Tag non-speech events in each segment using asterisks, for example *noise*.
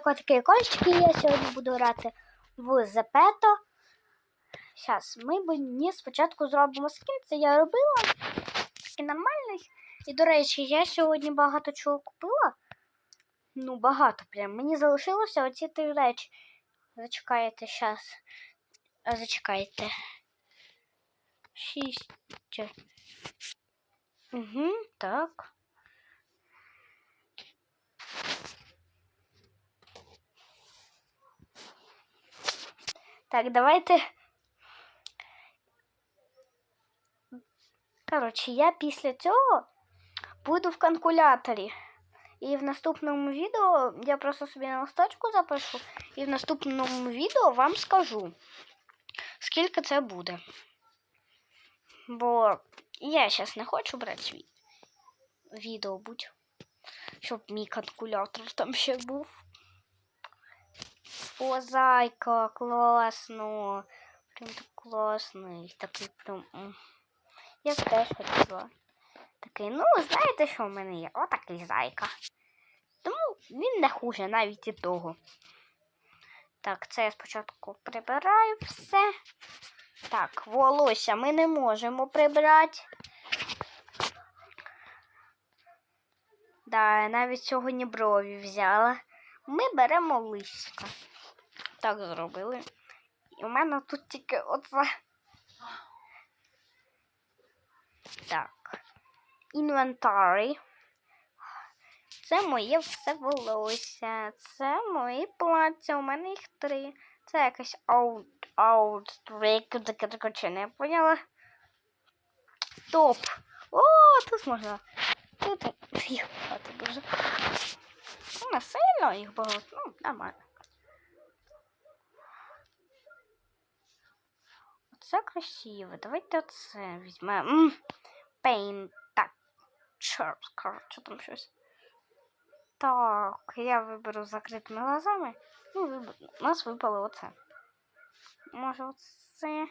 Котики і кольчики, я сьогодні буду грати в Зепето. Зараз ми мені спочатку зробимо скін. Це я робила. Скін нормальний. І, до речі, я сьогодні багато чого купила. Ну, багато прям. Мені залишилося оці три речі. Зачекайте зараз. Зачекайте. Шість. Угу, так. Так, давайте. Коротше, я після цього буду в калькуляторі. І в наступному відео я просто собі на листочку запишу, і в наступному відео вам скажу, скільки це буде. Бо я зараз не хочу брати свій відео будь, щоб мій калькулятор там ще був. О, зайка, класно. Прям так класний. Такий прям. Я теж хотіла. Такий, ну, знаєте, що в мене є? Отакий зайка. Тому він не хуже навіть і того. Так, це я спочатку прибираю все. Так, волосся ми не можемо прибрати. Да, я навіть сьогодні брові взяла. Ми беремо листя. Так зробили. І у мене тут тільки оце. Так. Інвентарі. Це моє все волосся. Це мої плаття. У мене їх три. Це якась аут, аут, чи не поняла. Топ. О, тут можна. Тут їх дуже. Не сильно їх багато. Ну, нормально. Оце красиво. Давайте оце візьмемо. Paint. Так. Чорт, коротше, там щось. Так, я виберу з закритими глазами. Ну, виберу. У нас випало оце. Може, оце.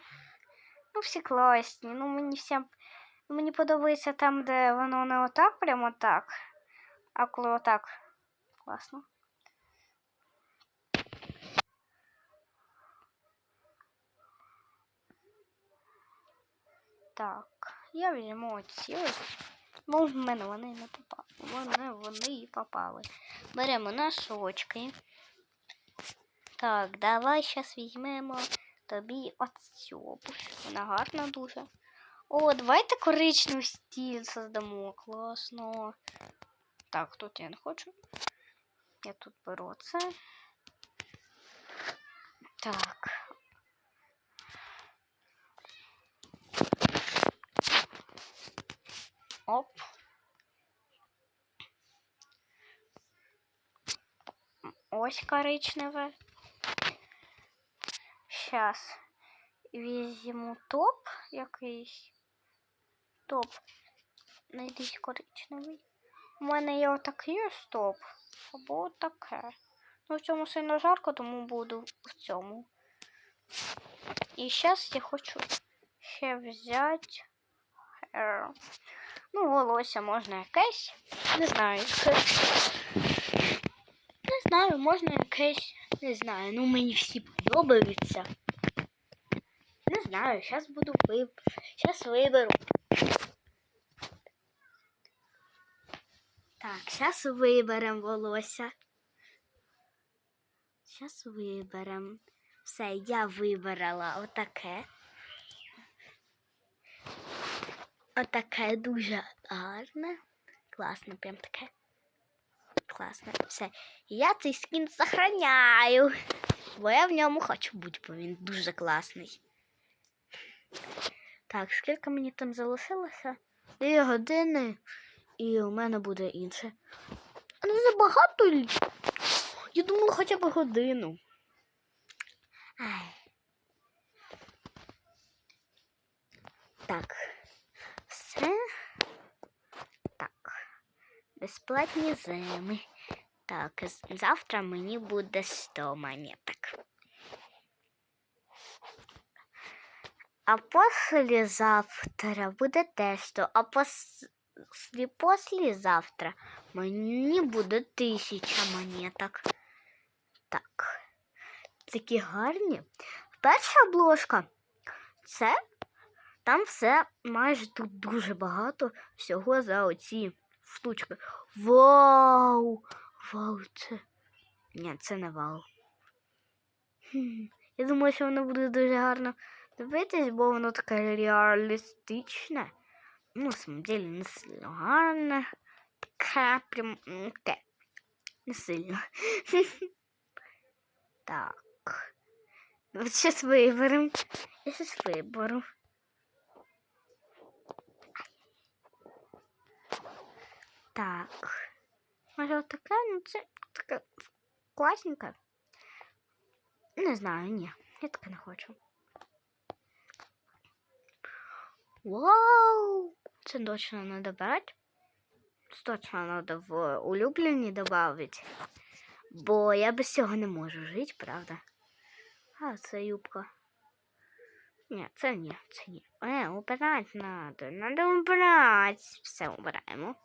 Ну, всі класні. Ну, мені всім. Мені подобається там, де воно не отак, прямо так. А коли отак. Класно. Так, я візьму оці ось. Ну, в мене вони не попали. Вони, вони і попали. Беремо носочки. Так, давай зараз візьмемо тобі оцю. Вона гарна дуже. О, давайте коричневий стіль создамо. Класно. Так, тут я не хочу. Я тут це. Так. Оп. Ось коричневе. Сейчас візьму топ якийсь. Топ. Найдись коричневий. У мене є отакий ось топ. Або таке. Ну, в цьому сильно жарко, тому буду в цьому. І зараз я хочу ще взяти. Ну, волосся можна якесь. Не знаю. Не знаю, можна якесь. Не знаю. Ну мені всі подобаються. Не знаю, зараз буду виб... Зараз виберу. Зараз виберемо волосся. Зараз виберемо. Все, я вибрала отаке. Отаке дуже гарне. Класно, прям таке. Класно. Все. Я цей скін сохраняю. Бо я в ньому хочу бути, бо він дуже класний. Так, скільки мені там залишилося? Дві години. І у мене буде інше. А не забагато лі? Я думала хоча б годину. Так. Все. Так. Безплатні зими. Так, завтра мені буде 100 монеток. А послезавтра буде теж 100, а пос... послезавтра мені буде 1000 монеток. Так. такі гарні. Перша обложка це там все майже тут дуже багато всього за оці штучки. Вау! Вау, це. Ні, це не вау. Хм, Я думаю, що воно буде дуже гарно дивитись, бо воно таке реалістичне. Ну, в самом деле, не сильно гарне. Таке прям таке. Не сильно. *laughs* Так. От зараз виберемо. Я зараз виберу. Так. Може таке, ну це таке класненьке. Не знаю, ні. Я таке не хочу. Вау! Це точно надо брати. Точно надо в улюблені добавити. Бо я без цього не можу жити, правда? А, це юбка. Ні, це ні, це ні. Е, убирати надо. Надо убирати. Все убираємо.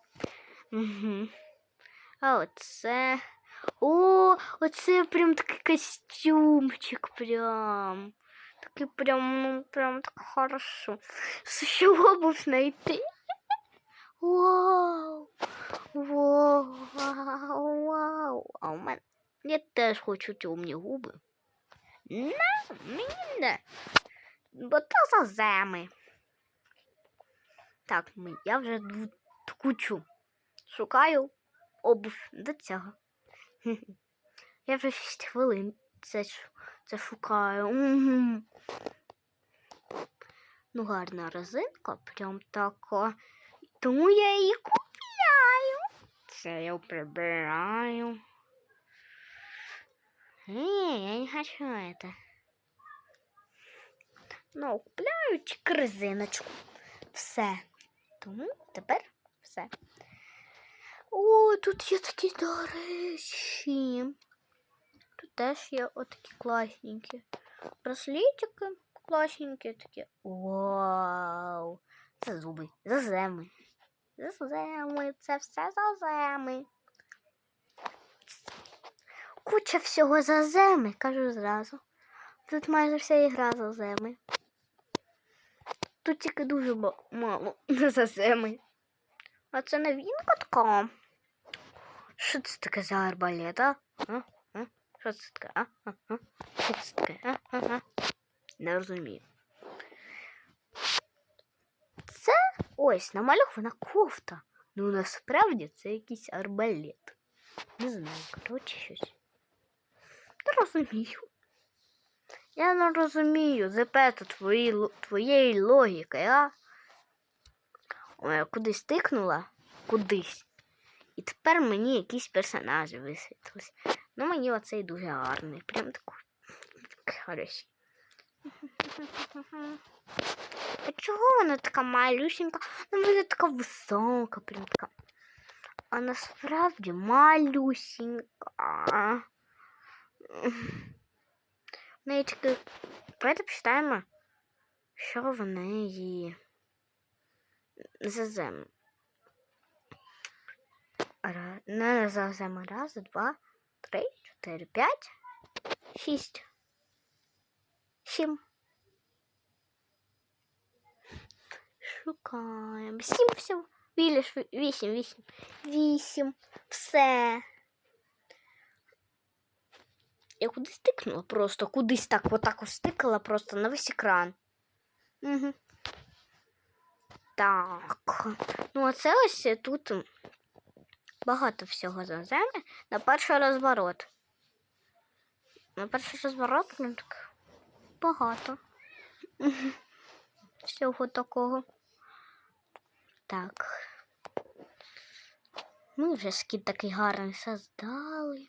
Угу. А оце. О, оце прям такий костюмчик прям. Такий прям, ну, прям так хорошо. Ще обувь знайти. Вау! Вау! Вау! А у мене я теж хочу темні губи. На, мені не. Бо то за земи. Так, я вже кучу. Шукаю обув до цього. *laughs* Я вже 6 хвилин це, це шукаю. Мгм. Ну, гарна резинка, прям така. Тому я її купляю. Це я прибираю. Ні, я не хочу это. Ну, купляю тільки резиночку. Все. Тому тепер все. О, тут є такі до речі. Теж є отакі класненькі. Браслетики класненькі такі. Вау! Це зуби. Заземи. Заземи. Це все заземи. Куча всього заземи, кажу зразу. Тут майже вся ігра заземи. Тут тільки дуже мало *laughs* заземи. А це новинка така. Що це таке за арбалет, а? Що це таке? А? А? А? Що це таке? А? А? А? Не розумію. Це ось намальована кофта. Ну насправді це якийсь арбалет. Не знаю, коротше щось. Не розумію. Я не розумію зепету твої, твоєї логіки, а? Ой, я кудись тикнула, кудись. І тепер мені якісь персонажі висвітлились. Ну, мені оцей дуже гарний. Прям такий хороший. *laughs* А чого вона така малюсенька? Ну, вона така висока, прям така. А насправді малюсенька. В неї тільки. Давайте почитаємо, що в неї за зем. Ра- Не за зем. Раз, два, три, чотири, п'ять, шість. Сім. Шукаємо. Сім всього. Віліш, вісім, вісім. Вісім. Все. Я кудись тикнула просто, кудись так, отак ось стикала просто на весь екран. Угу. Так. Ну, а це ось тут Багато всього за земи на перший розворот. На перший розворот ну, так багато. *laughs* Всього такого. Так. Ми вже скіт такий гарний создали.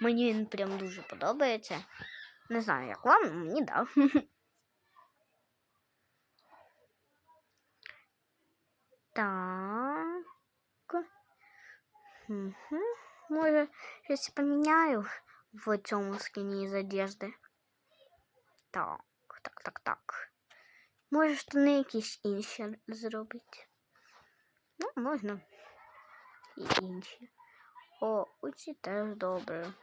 Мені він прям дуже подобається. Не знаю, як вам, мені дав. *laughs* Угу. Може, щось поміняю в цьому скіні з одежди. Так, так, так, так. Може, штани якісь інші зробити. Ну, можна. І інші. О, оці теж добре.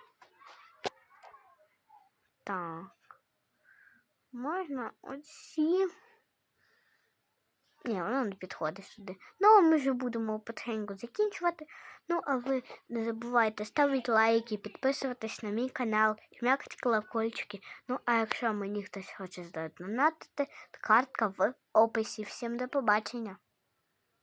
Так. Можна оці. Ні, воно не підходить сюди. Ну, а ми вже будемо потихеньку закінчувати. Ну, а ви не забувайте ставити лайки, підписуватись на мій канал, жмякати колокольчики. Ну, а якщо мені хтось хоче здонатити, то картка в описі. Всім до побачення!